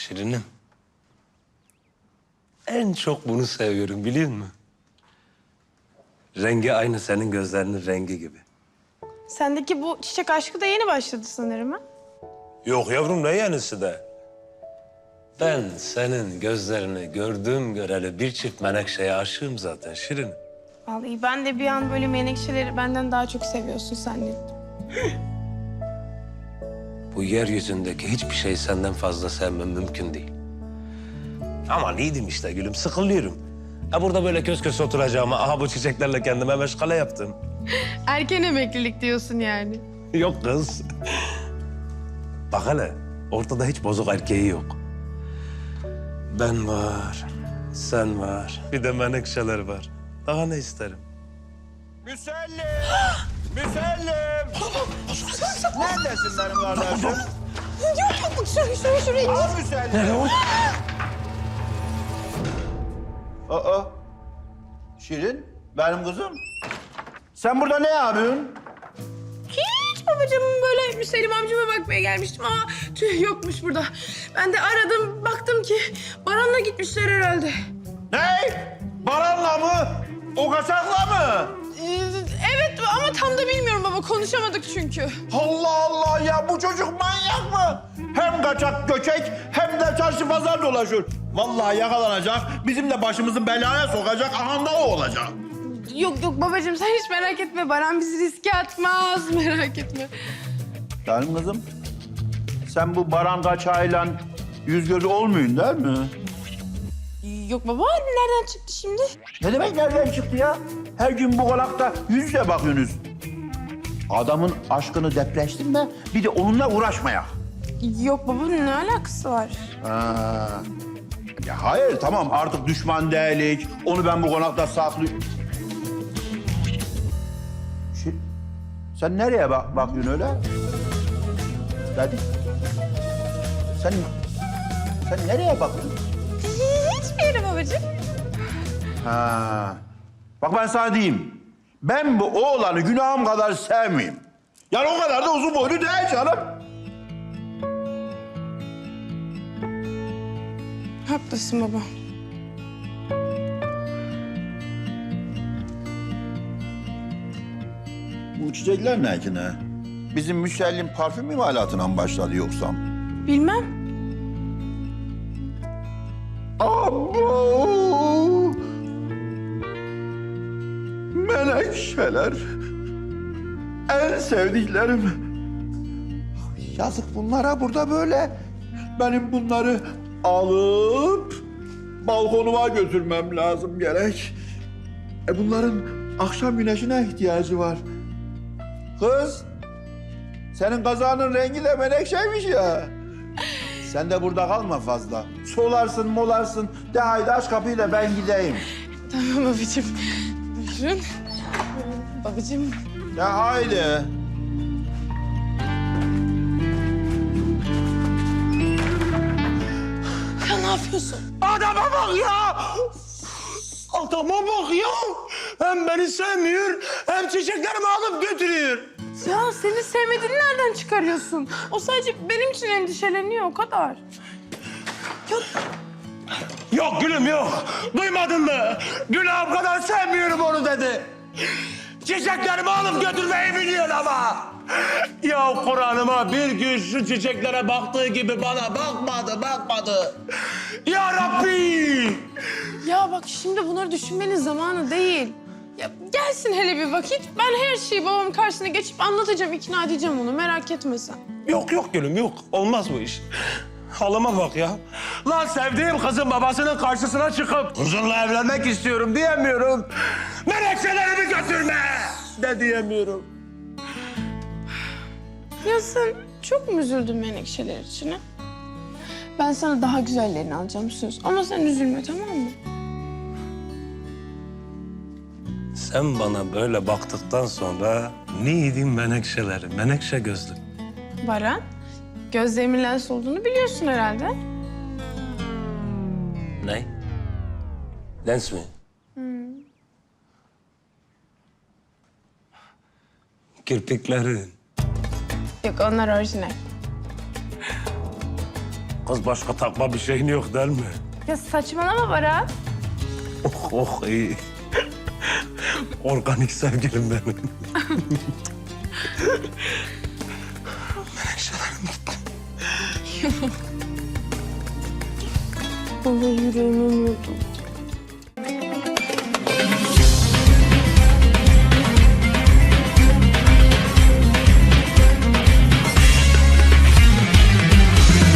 Şirinim. En çok bunu seviyorum biliyor musun? Rengi aynı senin gözlerinin rengi gibi. Sendeki bu çiçek aşkı da yeni başladı sanırım ha? Yok yavrum ne yenisi de. Ben senin gözlerini gördüğüm göreli bir çift menekşeye aşığım zaten Şirin. Vallahi ben de bir an böyle menekşeleri benden daha çok seviyorsun zannettim. Bu yeryüzündeki hiçbir şey senden fazla sevmem mümkün değil. Ama neydim işte gülüm, sıkılıyorum. Ha burada böyle köz köz oturacağıma, aha bu çiçeklerle kendime meşgale yaptım. Erken emeklilik diyorsun yani. Yok kız. Bak hele, ortada hiç bozuk erkeği yok. Ben var, sen var, bir de menekşeler var. Daha ne isterim? Müsellim! Müsellim! Neredesin benim kardeşim? Yok yok şuraya şuraya şuraya. Al Müsellim. Aa, Şirin, benim kızım. Sen burada ne yapıyorsun? Hiç babacığım böyle Müselim amcama bakmaya gelmiştim ama tüh yokmuş burada. Ben de aradım baktım ki Baran'la gitmişler herhalde. Ne? Baran'la mı? O kaçakla mı? Tam da bilmiyorum baba konuşamadık çünkü. Allah Allah ya bu çocuk manyak mı? Hem kaçak göçek hem de çarşı pazar dolaşıyor. Vallahi yakalanacak, bizim de başımızı belaya sokacak, ahanda o olacak. Yok yok babacığım sen hiç merak etme Baran bizi riske atmaz merak etme. Benim kızım, sen bu Baran kaçağıyla yüz gözü olmayın değil mi? Yok baba nereden çıktı şimdi? Ne demek nereden çıktı ya? Her gün bu konakta yüz yüze bakıyorsunuz. Adamın aşkını depreştirme, bir de onunla uğraşmaya. Yok baba ne alakası var? Ha. Ya hayır tamam artık düşman değilik. Onu ben bu konakta saklıyorum. Şi- Sen nereye bak bakıyorsun öyle? Dedi. Sen sen nereye bakıyorsun? Babacığım. Ha. Bak ben sana diyeyim. Ben bu oğlanı günahım kadar sevmeyeyim. Yani o kadar da uzun boylu değil canım. Haklısın baba. Bu çiçekler ne ki ne? Bizim Müşellim parfüm imalatına mı başladı yoksa? Bilmem. Abo! Menekşeler. En sevdiklerim. Yazık bunlara burada böyle. Benim bunları alıp balkonuma götürmem lazım gerek. E bunların akşam güneşine ihtiyacı var. Kız, senin kazanın rengi de menekşeymiş ya. Sen de burada kalma fazla. Solarsın molarsın. De haydi aç kapıyı da ben gideyim. Tamam babacığım. Buyurun. Babacığım. De haydi. Ya ne yapıyorsun? Adama bak ya! Adama bak ya! Hem beni sevmiyor, hem çiçeklerimi alıp götürüyor. Ya seni sevmediğini nereden çıkarıyorsun? O sadece benim için endişeleniyor o kadar. Yok gülüm yok. Duymadın mı? Günahım kadar sevmiyorum onu dedi. Çiçeklerimi alıp götürmeyi biliyor ama. Ya Kur'an'ıma bir gün şu çiçeklere baktığı gibi bana bakmadı, bakmadı. Ya Rabbi! Ya bak şimdi bunları düşünmenin zamanı değil. Gelsin hele bir vakit. Ben her şeyi babamın karşısına geçip anlatacağım, ikna edeceğim onu. Merak etme sen. Yok yok gülüm yok. Olmaz bu iş. Halıma bak ya. Lan sevdiğim kızın babasının karşısına çıkıp kızınla evlenmek istiyorum diyemiyorum. Menekşelerimi götürme de diyemiyorum. Ya sen çok mu üzüldün menekşeler için ha? Ben sana daha güzellerini alacağım söz. Ama sen üzülme tamam mı? Sen bana böyle baktıktan sonra neydim menekşeleri, menekşe gözlüm. Baran, gözlerimin lens olduğunu biliyorsun herhalde. Ne? Lens mi? Kirpiklerin, Yok onlar orijinal. Kız başka takma bir şeyin yok değil mi? Ya saçmalama Baran. Oh oh iyi. Organik sevgilim benim. Menekşelerim gitti. Vallahi yüreğimi yiyordum.